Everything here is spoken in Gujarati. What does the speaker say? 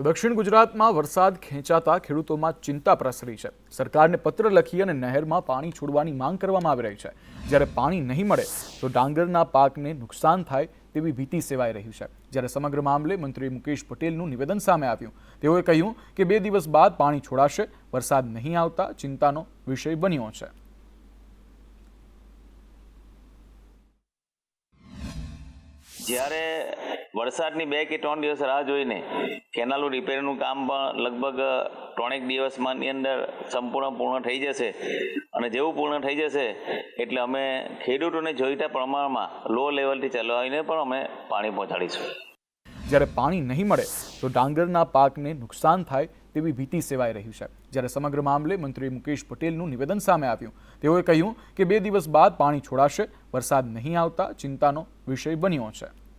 તો દક્ષિણ ગુજરાતમાં વરસાદ ખેંચાતા ખેડૂતોમાં ચિંતા પ્રસરી છે. સરકારને પત્ર લખી અને નહેરમાં પાણી છોડવાની માંગ કરવામાં આવી રહી છે. જ્યારે પાણી નહીં મળે, તો ડાંગરના પાકને નુકસાન થાય તેવી ભીતિ સેવાઈ રહી છે. જ્યારે સમગ્ર મામલે મંત્રી મુકેશ પટેલનું નિવેદન સામે આવ્યું, તેઓએ કહ્યું કે બે દિવસ બાદ પાણી છોડાશે, વરસાદ નહીં આવતા ચિંતાનો વિષય બન્યો છે. જ્યારે વરસાદની બે કે ત્રણ દિવસ રાહ જોઈને કેનાલનું રિપેરનું કામ પણ લગભગ ત્રણેક દિવસમાંની અંદર સંપૂર્ણ પૂર્ણ થઈ જશે અને જેવું પૂર્ણ થઈ જશે એટલે અમે ખેડૂતોને જોઈતા પ્રમાણમાં લો લેવલથી ચલાવીને પણ અમે પાણી પહોંચાડીશું. જ્યારે પાણી નહીં મળે તો ડાંગરના પાકને નુકસાન થાય તેવી ભીતિ સેવાઈ રહી છે. જ્યારે સમગ્ર મામલે મંત્રી મુકેશ પટેલનું નિવેદન સામે આવ્યું. તેઓએ કહ્યું કે બે દિવસ બાદ પાણી છોડાશે, વરસાદ નહીં આવતા ચિંતાનો વિષય બન્યો છે.